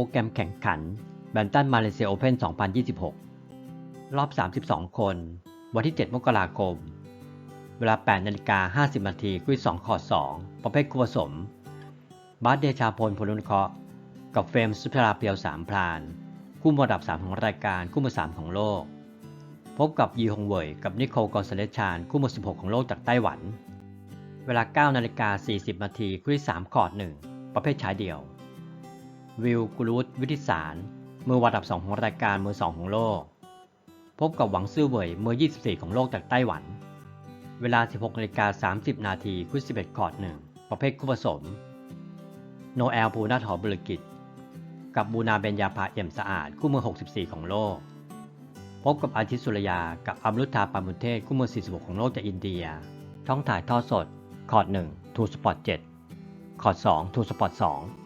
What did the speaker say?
รแกรมแข่งขันแบดมินตันมาเลเซียโอเพน2026 รอบ 32 คน วันที่ 7 มกราคม เวลา 8 นาฬิกา 50 นาทีคุย2คอด 2 ประเภทคู่ผสม บาสเดชาพลพลุนเคาะ กับเฟรมสุธราเปียวสามพลาน คู่มืออันดับ 3 ของรายการ คู่มือ 3 ของโลก พบกับยีฮงเวยกับนิโคลกอนซาเลชาน คู่มือ 16 ของโลกจากไต้หวัน เวลา 9 นาฬิกา 40 นาทีคู่ที่3คอด 1 ประเภทชายเดี่ยว วิลกูรูตวิทิสารมือวัดอันดับ 2 ของรายการมือ 2 ของโลก พบกับหวังซื่อเหวยมือ 24 ของโลกจากไต้หวัน เวลา 16นาฬิกา30 นาทีคู่11คอร์ด1ประเภทคู่ผสม โนแอลภูนาถอบริกิตกับบูนาเบญญาภาเอี่ยมสะอาดคู่มือ 64 ของโลก พบกับอาทิตย์สุรยากับอัมรุธาปามุเทศคู่มือ 46 ของโลกจากอินเดีย ช่องถ่ายทอดสด คอร์ด1ทูสปอร์ต7คอร์ด2ทูสปอร์ต2